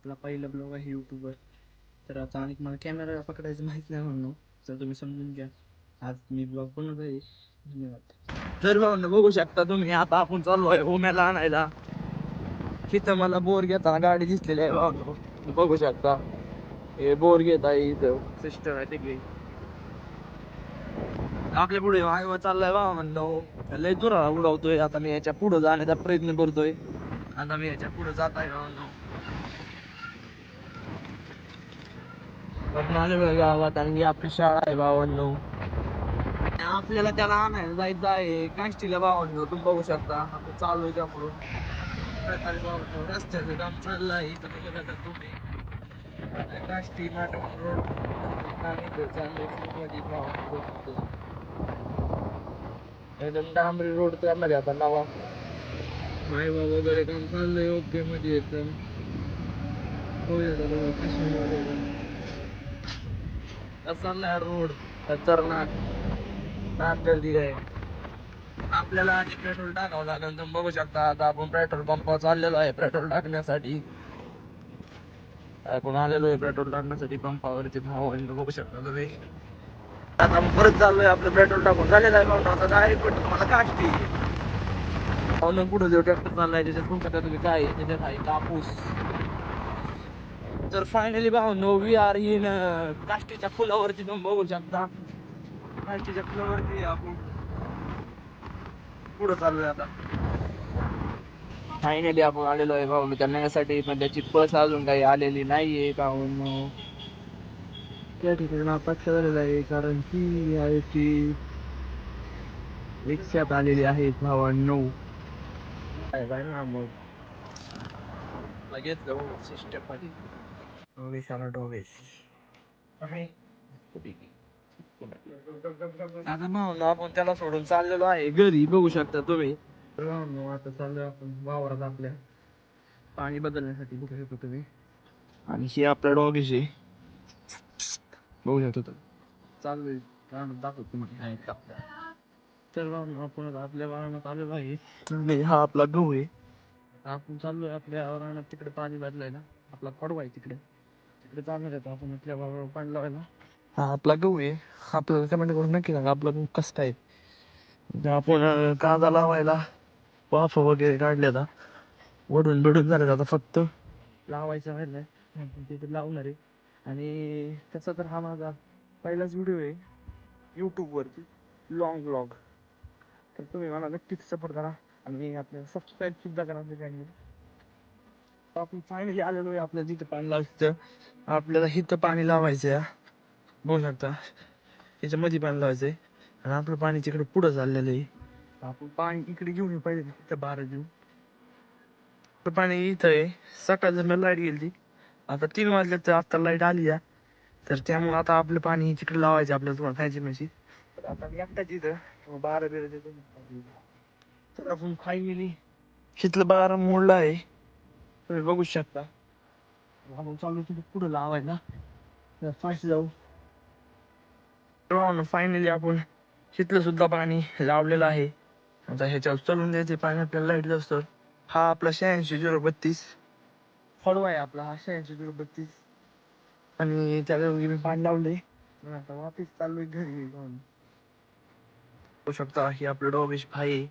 आपला पहिला ब्लॉग आहे यूट्यूबवर तर आता आणि मला कॅमेरा पकडायचं माहीत नाही म्हणून. तर तुम्ही समजून घ्या. आज मी ब्लॉग बनवत आहे धन्यवाद. तर भाऊन बघू शकता तुम्ही आता आपण चाललोय ओम्याला आणायला. तिथं मला बोर घेताना गाडी दिसलेली आहे भाऊ बघू शकता. हे बोर घेत आहे इथं. सिस्टमॅटिक आपल्या पुढे हायवा चाललाय बा म्हणलं लय दुरा उडवतोय. आता मी याच्यापुढे जाण्याचा प्रयत्न करतोय. आता मी याच्यापुढे जात आहे रत्नागिरी गावात आणि आपली शाळा आहे भावांनो आपल्याला त्याला आणायला जायचं आहे. काष्टीला भावांनो तुम्ही बघू शकता. आपण चालू आहे त्याकडून प्रकारे रस्त्याचं काम चाललं आहे इथं बघत आता तुम्ही. काष्टी नाटक रोड. चाललंय भावांनो एकदम डांबरी रोड करणार आहे आता नवा. मायबा वगैरे काम चाललंय. ओके मध्ये एकदम. होईल आता बघा काश्मीरमध्ये एकदम. आता चाललाय रोड खतरनाक. नागरिक आहे आपल्याला आधी पेट्रोल टाकावं लागेल. तुम्ही बघू शकता आता आपण पेट्रोल पंपावर चाललेलो आहे. पेट्रोल टाकण्यासाठी. आपण आलेलो आहे पेट्रोल टाकण्यासाठी. पंपावरती भाव बघू शकता तुम्ही. आता आपण परत चाललोय आपलं पेट्रोल टाकून. झालेलं आहे भाऊ आता डायरेक्ट पेट्रोल मला काष्टी पाहुणं कुठं जो ट्रॅक्टर चाललाय. त्याच्यात तुमच्या तुम्ही? काय त्याच्यात आहे कापूस. तर फायनली भाऊ वी आर इन काष्टीच्या फुलावरती तुम्ही बघू शकता. काष्टीच्या फुलावरती आपण पुढे चाललोय आता. फायनली आपण आलेलो आहे भाऊ. करण्यासाठी पण त्याची पस अजून काही आलेली नाहीये काहून. त्या ठिकाणी अपक्ष झालेलं आहे कारण ती आहे ती रिक्षात आलेली आहेत भावांनो. काय काय ना मग? लगेच जाऊ सिस्टम आला डोवेश आता भाऊ आपण त्याला सोडून चाललेलो आहे. घरी बघू शकता तुम्ही. आता चाललोय आपण वावरात आपल्या. पाणी बदलण्यासाठी बघू शकतो तुम्ही. आणि हे आपला डॉगेश आहे बघू शकतो तर चाललोय रानात दाखवतो तुम्हाला. आहे आपल्या तर भावांनो, आपण आपल्या वाहनात आलेलो आहे. हा आपला गहू आहे. आपण चाललोय आपल्या रानात तिकडे पाणी बदलायला आपला कडवा आहे तिकडे. तिकडे जाणार आहे आपण आपल्या वावरावर पाणी लावायला. हा आपला गहू आहे. आपल्याला कमेंट करून नक्की सांगा आपला गहू कसं आहे. म्हणजे आपण कांदा लावायला वाफ वगैरे काढले आता वडून बिडून झाले आता फक्त लावायचं आपण तिथे लावणार आहे. आणि त्याचा तर हा माझा पहिलाच व्हिडिओ आहे. यूट्यूबवरती लॉंग व्लॉग तर तुम्ही मला नक्कीच सपोर्ट करा. आणि आपल्याला सबस्क्राईब सुद्धा करा. चॅनल आपण फायनली आलेलो आहे आपल्याला जिथं पाणी लावायचं आपल्याला इथं पाणी लावायचं आहे बघू शकता. त्याच्यामध्ये पाणी लावायचं आहे आणि आपलं पाणी तिकडे पुढं चाललेलं आहे. आपण पाणी इकडे घेऊन येऊ पाहिजे तिथं बारा घेऊन तर पाणी इथं आहे. सकाळ जर लाइट गेली आता तीन वाजले तर आता लाइट आली आहे तर त्यामुळे आता आपलं पाणी तिकडे लावायचं आपल्याला तुम्हाला खायची म्हशी. तर आता एकटाच इथं. बारा बिरा तर आपण फायनली तिथलं बारा मोडला आहे. तुम्ही बघू शकता. आपण चालू तिथे पुढं लावायला. फास्ट जाऊ. फायनली आपण तिथलं सुद्धा पाणी लावलेलं आहे. आता ह्याच्यावर चालून द्यायचे पाणी आपल्याला लाइट जास्त हा आपला शहाऐंशी झिरो बत्तीस. फळवा आहे आपला हा शहाऐंशी झिरो बत्तीस. आणि त्याला मी पाणी लावले आता वापिस चाललोय घरी जाऊन बघू शकता ही आपलं डॉबेश भाई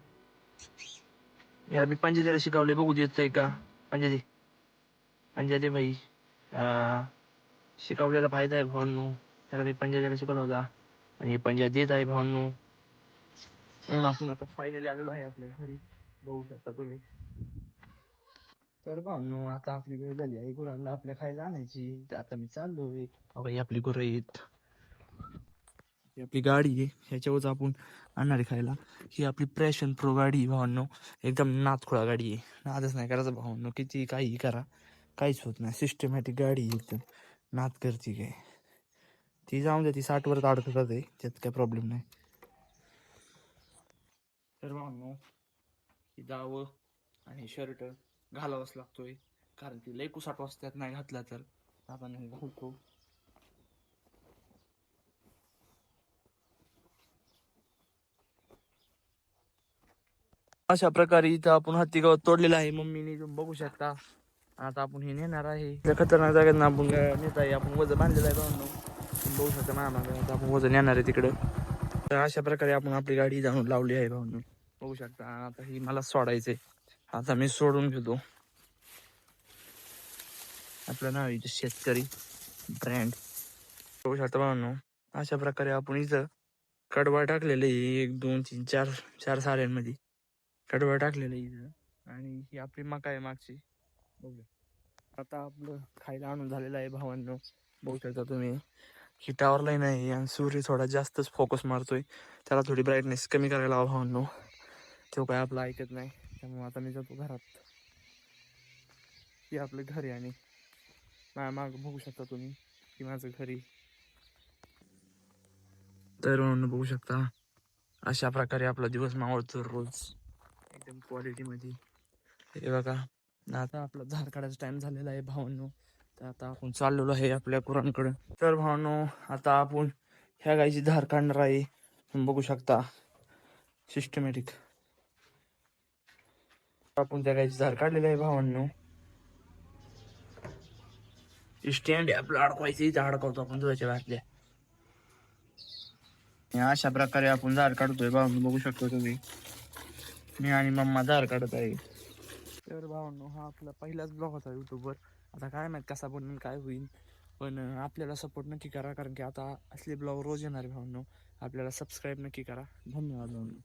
यार मी पंचेचाळीस शिकवले बघू देत का? पंजाबी पंजाबी भाई शिकवलेला फायदा आहे भावांनो. त्याला मी पंजाबीला शिकवला होता. आणि पंजाब देत आहे भावांनो. आपण आता फायनली आलेलो आहे आपल्या घरी. बघू शकता तुम्ही. तर भावांनो आता आपली वेळ झाली आहे. गुरांना आपल्या खायला आणायची. तर आता मी चाललोय. अहो, आपली गुरं येत ही आपली गाडी आहे. ह्याच्यावरच आपण आणणार आहे खायला. ही आपली प्रेशन प्रो गाडी आहे भावांनो. एकदम नाथखुळा गाडी आहे. नादच नाही करायचं भावांनो. किती काही करा. काहीच होत नाही. सिस्टमॅटिक गाडी आहे एकदम. नाद करते काय. ती जाऊन द्या. ती साठ वर अडकत आहे त्यात काय प्रॉब्लेम नाही. तर भावांनो ही दावं आणि शर्ट घालावाच लागतोय. कारण की लई कुसाट वाजतात नाही घातला तर. आपण घालतो. अशा प्रकारे इथं आपण हत्ती गवत तोडलेलं आहे. मम्मीने बघू शकता. आता आपण हे नेणार आहे. त्या खतरनाक जागेत आपण नेता आहे. आपण वजन बांधलेलं आहे भावांनो. बघू शकता मामा आता आपण वजन नेणार आहे तिकडं. तर अशा प्रकारे आपण आपली गाडी जाऊन लावली आहे भावांनो. बघू शकता. आता ही मला सोडायचंय. आता मी सोडून घेतो. आपलं नाव इथं शेतकरी ब्रँड बघू शकता भावांनो. अशा प्रकारे आपण इथं कडवा टाकलेलं आहे. एक दोन तीन चार चार साड्यांमध्ये. कडवा टाकलेलं आहे इथं. आणि ही आपली मका आहे मागची. बघू आता आपलं खायला आणून झालेलं आहे भावांनो. बघू शकता तुम्ही. ही टावर लाईन आहे आणि सूर्य थोडा जास्तच फोकस मारतोय. त्याला थोडी ब्राईटनेस कमी करायला हवा भावांनो. तो काय आपलं ऐकत नाही. त्यामुळे आता मी जातो घरात. हे आपलं घर आहे आणि माझ्या माग बघू शकता तुम्ही. की माझं घरी. तर म्हणून बघू शकता अशा प्रकारे आपला दिवस मावळतो रोज. एकदम क्वालिटीमध्ये हे बघा आता आपला झाड काढायचा टाइम झालेला आहे भावांनो. तर आता आपण चाललेलो आहे आपल्या कुरांकडे तर भावांनो आता आपण ह्या गायची धार काढणार आहे. तुम्ही बघू शकता सिस्टमॅटिक आपण त्या गायची धार काढलेली आहे भावांनो. स्टँड आहे आपलं अडकवायचं इथं अडकवतो आपण दुधाच्या बाहेरल्या अशा प्रकारे आपण झाड काढतोय भावांनो बघू शकतो तुम्ही. मी आणि मम्मा धार काढत आहे. तर भावांनो हा आपला पहिलाच ब्लॉग होता यूट्यूबवर आता काय माहीत कसा बनून काय होईल पण आपल्याला सपोर्ट नक्की करा कारण की आता असले ब्लॉग रोज येणार आहे भावांनो. आपल्याला सबस्क्राईब नक्की करा. धन्यवाद भावांनो.